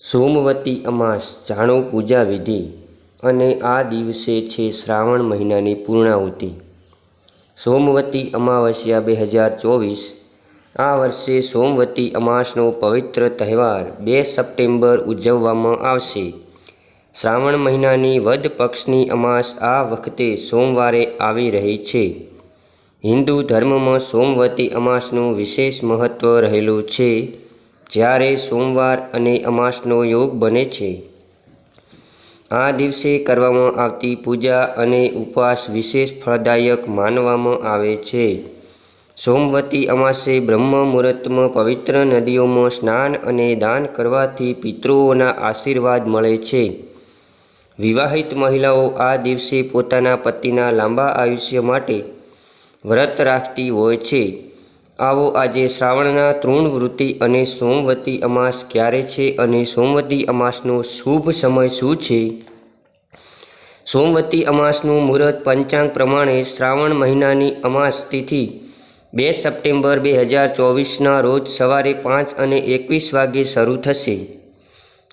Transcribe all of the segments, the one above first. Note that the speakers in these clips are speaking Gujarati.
સોમવતી અમાસ જાણો પૂજા વિધિ અને આ દિવસે છે શ્રાવણ મહિનાની પૂર્ણાહુતિ. સોમવતી અમાવસ્યા બે હજાર ચોવીસ. આ વર્ષે સોમવતી અમાસનો પવિત્ર તહેવાર બે સપ્ટેમ્બર ઉજવવામાં આવશે. શ્રાવણ મહિનાની વદ પક્ષની અમાસ આ વખતે સોમવારે આવી રહી છે. હિન્દુ ધર્મમાં સોમવતી અમાસનું વિશેષ મહત્ત્વ રહેલું છે. જ્યારે સોમવાર અને અમાસનો યોગ બને છે. આ દિવસે કરવામાં આવતી પૂજા અને ઉપવાસ વિશેષ ફળદાયક માનવામાં આવે છે. સોમવતી અમાસે બ્રહ્મ મુહૂર્તમાં પવિત્ર નદીઓમાં સ્નાન અને દાન કરવાથી પિતૃઓના આશીર્વાદ મળે છે. વિવાહિત મહિલાઓ આ દિવસે પોતાના પતિના લાંબા આયુષ્ય માટે વ્રત રાખતી હોય છે. આવો આજે શ્રાવણના તૃણવૃત્તિ અને સોમવતી અમાસ ક્યારે છે અને સોમવતી અમાસનો શુભ સમય શું છે? સોમવતી અમાસનું મુહૂર્ત પંચાંગ પ્રમાણે શ્રાવણ મહિનાની અમાસ તિથિ બે સપ્ટેમ્બર બે હજાર ચોવીસના રોજ સવારે પાંચ અને એકવીસ વાગે શરૂ થશે.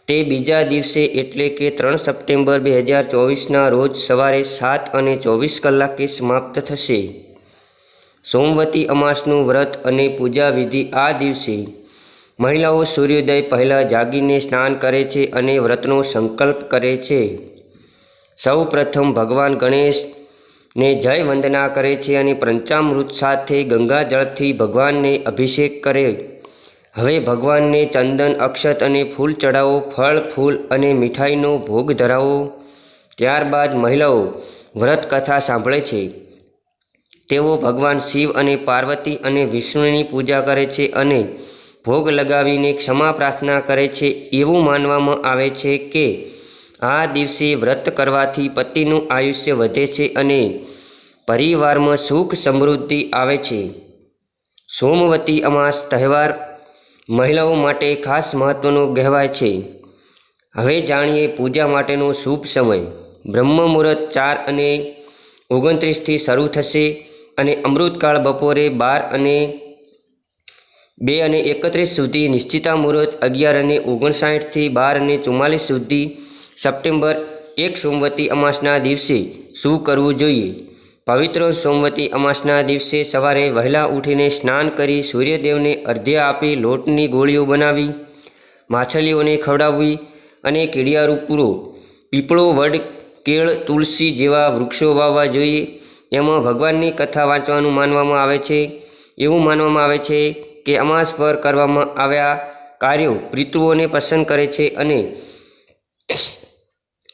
તે બીજા દિવસે એટલે કે ત્રણ સપ્ટેમ્બર બે હજાર ચોવીસના રોજ સવારે સાત અને ચોવીસ કલાકે સમાપ્ત થશે. સોમવતી અમાસનું વ્રત અને પૂજા વિધિ આ દિવસે મહિલાઓ સૂર્યોદય પહેલાં જાગીને સ્નાન કરે છે અને વ્રતનો સંકલ્પ કરે છે. સૌ પ્રથમ ભગવાન ગણેશને જય વંદના કરે છે અને પંચામૃત સાથે ગંગાજળથી ભગવાનને અભિષેક કરે. હવે ભગવાનને ચંદન, અક્ષત અને ફૂલ ચડાવો ફળ, ફૂલ અને મીઠાઈનો ભોગ ધરાવો. ત્યારબાદ મહિલાઓ વ્રત કથા સાંભળે છે. તેઓ ભગવાન શિવ અને પાર્વતી અને વિષ્ણુની પૂજા કરે છે અને ભોગ લગાવીને ક્ષમા પ્રાર્થના કરે છે. એવું માનવામાં આવે છે કે આ દિવસે વ્રત કરવાથી પતિનું આયુષ્ય વધે છે અને પરિવારમાં સુખ સમૃદ્ધિ આવે છે. સોમવતી અમાસ તહેવાર મહિલાઓ માટે ખાસ મહત્ત્વનો કહેવાય છે. હવે જાણીએ પૂજા માટેનો શુભ સમય. બ્રહ્મ મુહૂર્ત ચાર અને ઓગણત્રીસથી શરૂ થશે. અને અમૃતકાળ બપોરે બાર અને બે અને એકત્રીસ સુધી નિશ્ચિતા મુહૂર્ત અગિયાર અને ઓગણસાઠથી બાર અને ચુમ્માલીસ સુધી સપ્ટેમ્બર એક સોમવતી અમાસના દિવસે શું કરવું જોઈએ? પવિત્ર સોમવતી અમાસના દિવસે સવારે વહેલા ઉઠીને સ્નાન કરી સૂર્યદેવને અર્ધ્ય આપી લોટની ગોળીઓ બનાવી, માછલીઓને ખવડાવવી અને કીડિયારું પૂરો, પીપળો, વડ, કેળ, તુલસી જેવા વૃક્ષો વાવવા જોઈએ. એમાં ભગવાનની કથા વાંચવાનું માનવામાં આવે છે. એવું માનવામાં આવે છે કે અમાસ પર કરવામાં આવ્યા કાર્યો પિતૃઓને પસંદ કરે છે અને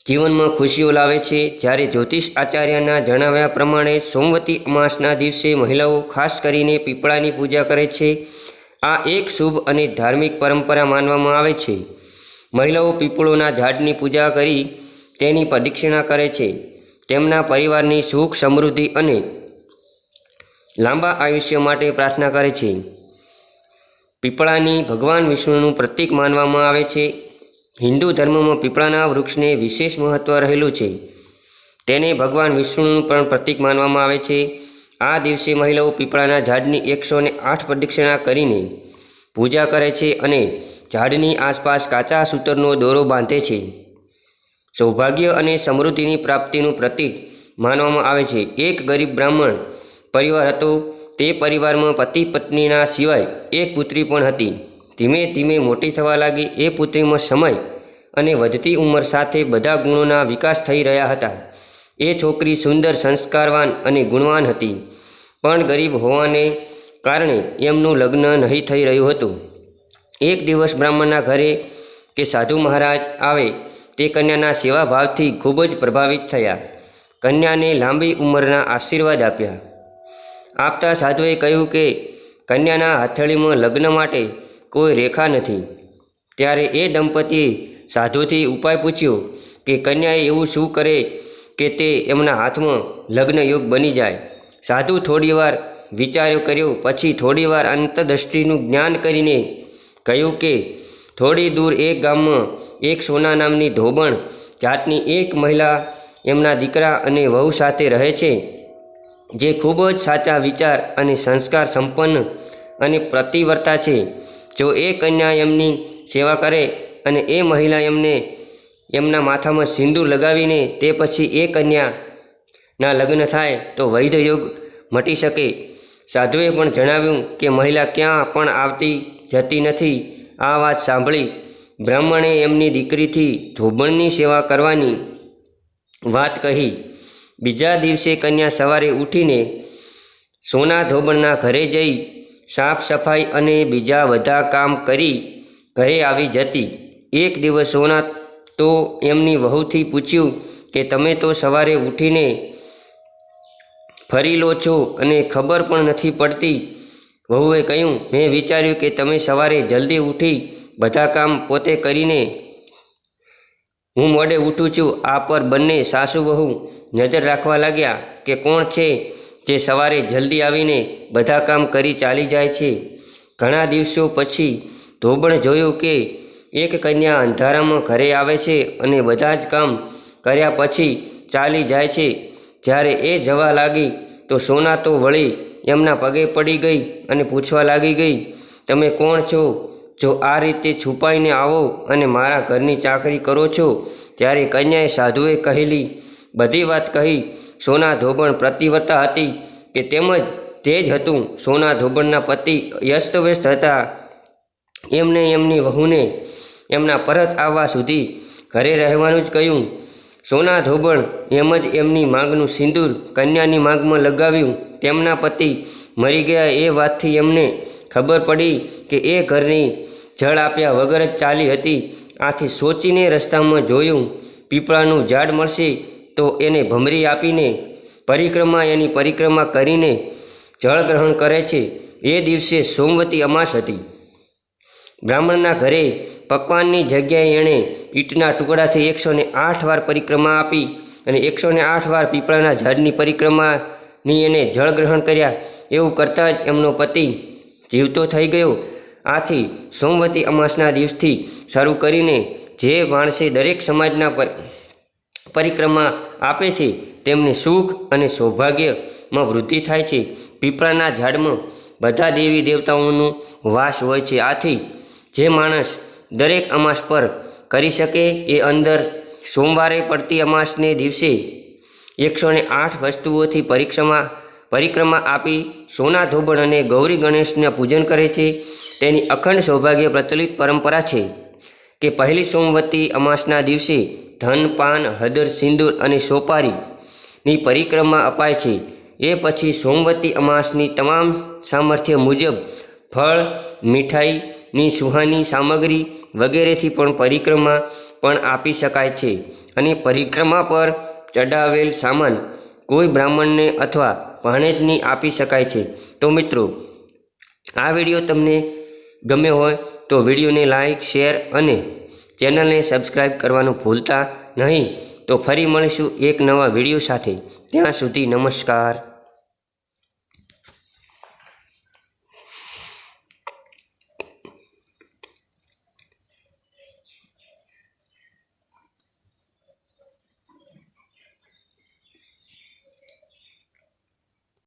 જીવનમાં ખુશીઓ લાવે છે. જ્યારે જ્યોતિષ આચાર્યના જણાવ્યા પ્રમાણે સોમવતી અમાસના દિવસે મહિલાઓ ખાસ કરીને પીપળાની પૂજા કરે છે. આ એક શુભ અને ધાર્મિક પરંપરા માનવામાં આવે છે. મહિલાઓ પીપળોના ઝાડની પૂજા કરી તેની પ્રદક્ષિણા કરે છે. તેમના પરિવારની સુખ, સમૃદ્ધિ અને લાંબા આયુષ્ય માટે પ્રાર્થના કરે છે. પીપળાની ભગવાન વિષ્ણુનું પ્રતીક માનવામાં આવે છે. હિન્દુ ધર્મમાં પીપળાના વૃક્ષને વિશેષ મહત્ત્વ રહેલું છે. તેને ભગવાન વિષ્ણુનું પણ પ્રતીક માનવામાં આવે છે. આ દિવસે મહિલાઓ પીપળાના ઝાડની એકસો ને આઠ પ્રદક્ષિણા કરીને પૂજા કરે છે અને ઝાડની આસપાસ કાચા સૂતરનો દોરો બાંધે છે. સૌભાગ્ય અને સમૃદ્ધિની પ્રાપ્તિનું પ્રતીક માનવામાં આવે છે. એક ગરીબ બ્રાહ્મણ પરિવાર હતો. તે પરિવારમાં પતિ પત્નીના સિવાય એક પુત્રી પણ હતી. ધીમે ધીમે મોટી થવા લાગી. એ પુત્રીમાં સમય અને વધતી ઉંમર સાથે બધા ગુણોના વિકાસ થઈ રહ્યા હતા. એ છોકરી સુંદર, સંસ્કારવાન અને ગુણવાન હતી. પણ ગરીબ હોવાને કારણે એમનું લગ્ન નહીં થઈ રહ્યું હતું. એક દિવસ બ્રાહ્મણના ઘરે કે સાધુ મહારાજ આવે તે કન્યાના સેવાભાવથી ખૂબ જ પ્રભાવિત થયા. કન્યાને લાંબી ઉંમરના આશીર્વાદ આપ્યા. આપતા સાધુએ કહ્યું કે, કન્યાના હથેળીમાં લગ્ન માટે કોઈ રેખા નથી. ત્યારે એ દંપતીએ સાધુથી ઉપાય પૂછ્યો કે, કન્યાએ એવું શું કરે કે તે એમના હાથમાં લગ્ન યોગ બની જાય? સાધુ થોડીવાર વિચાર્યો કર્યો. પછી થોડીવાર અંતદૃષ્ટિનું જ્ઞાન કરીને કહ્યું કે થોડી દૂર એક ગામમાં એક સોના નામની ધોબણ, જાતની એક મહિલા એમના દીકરા અને વહુ સાથે રહે છે, જે ખૂબ જ સાચા વિચાર અને સંસ્કાર સંપન્ન અને પ્રતિવર્તા છે. જો એ કન્યા એમની સેવા કરે અને એ મહિલા એમને એમના માથામાં સિંદૂર લગાવીને તે પછી એ કન્યાના લગ્ન થાય, તો વૈધ યોગ મટી શકે. સાધુએ પણ જણાવ્યું કે મહિલા ક્યાં પણ આવતી જતી નથી. આ વાત સાંભળી બ્રાહ્મણે એમની દીકરીથી ધોબણની સેવા કરવાની વાત કહી. બીજા દિવસે કન્યા સવારે ઉઠીને સોના ધોબણના ઘરે જઈ સાફ સફાઈ અને બીજા બધા કામ કરી ઘરે આવી જતી. એક દિવસ સોના તો એમની વહુથી પૂછ્યું કે તમે તો સવારે ઉઠીને ફરી લો છો અને ખબર પણ નથી પડતી વહુએ કહ્યું, મેં વિચાર્યું કે તમે સવારે જલ્દી ઉઠી બધા કામ પોતે કરીને હું મોડે ઉઠું છું. આ પર બંને સાસુ વહુ નજર રાખવા લાગ્યા કે કોણ છે જે સવારે જલ્દી આવીને બધા કામ કરી ચાલી જાય છે. ઘણા દિવસો પછી ધોબણ જોયું કે એક કન્યા અંધારામાં ઘરે આવે છે અને બધા જ કામ કર્યા પછી ચાલી જાય છે. જ્યારે એ જવા લાગી તો સોના તો વળી એમના પગે પડી ગઈ અને પૂછવા લાગી ગઈ, તમે કોણ છો? જો આ રીતે છુપાઈને આવો અને મારા ઘરની ચાકરી કરો છો, ત્યારે કન્યાએ સાધુએ કહેલી, બધી વાત કહી, સોના ધોબણ પ્રતિવતા હતી કે તેમજ તે જ હતું સોના ધોબણના પતિ વ્યસ્તવ્યસ્ત હતા. એમને એમની વહુને એમના પરત આવવા સુધી ઘરે રહેવાનું જ કહ્યું. સોના ધોબણ એમ જ એમની માગનું સિંદૂર કન્યાની માગમાં લગાવ્યું. તેમના પતિ મરી ગયા એ વાતથી એમને ખબર પડી કે એ ઘરની જળ આપ્યા વગર જ ચાલી હતી. આથી સોચીને રસ્તામાં જોયું, પીપળાનું ઝાડ મળશે તો એને ભમરી આપીને પરિક્રમા એની પરિક્રમા કરીને જળ ગ્રહણ કરે છે. એ દિવસે સોમવતી અમાસ હતી. બ્રાહ્મણના ઘરે પકવાનની જગ્યાએ એણે ઈંટના ટુકડાથી એકસો આઠ વાર પરિક્રમા આપી અને એકસો આઠ વાર પીપળાના ઝાડની પરિક્રમાની એને જળ ગ્રહણ કર્યા. એવું કરતાં જ એમનો પતિ જીવતો થઈ ગયો. આથી સોમવતી અમાસના દિવસથી શરૂ કરીને જે માણસે દરેક સમાજના પરિક્રમા આપે છે, તેમને સુખ અને સૌભાગ્યમાં વૃદ્ધિ થાય છે. પીપળાના ઝાડમાં બધા દેવી દેવતાઓનું વાસ હોય છે. આથી જે માણસ દરેક અમાસ પર કરી શકે એ અંદર સોમવારે પડતી અમાસને દિવસે એકસો ને આઠ વસ્તુઓથી પરીક્ષામાં પરિક્રમા આપી સોના, ધોબણ અને ગૌરી ગણેશના પૂજન કરે છે. તેની અખંડ સૌભાગ્ય પ્રચલિત પરંપરા છે કે પહેલી સોમવતી અમાસના દિવસે ધન, પાન હદર સિંદૂર અને સોપારીની પરિક્રમા અપાય છે. એ પછી સોમવતી અમાસની તમામ સામર્થ્ય મુજબ ફળ મીઠાઈની સુહાની સામગ્રી વગેરેથી પણ પરિક્રમા પણ આપી શકાય છે અને પરિક્રમા પર ચડાવેલ સામાન કોઈ બ્રાહ્મણને અથવા ભાણેજની આપી શકાય છે. તો મિત્રો, આ વીડિયો તમને ગમ્યો હોય તો વિડીયોને લાઈક, શેર અને ચેનલને સબસ્ક્રાઈબ કરવાનું ભૂલતા નહીં. તો ફરી મળીશું એક નવા વીડિયો સાથે. ત્યાં સુધી નમસ્કાર.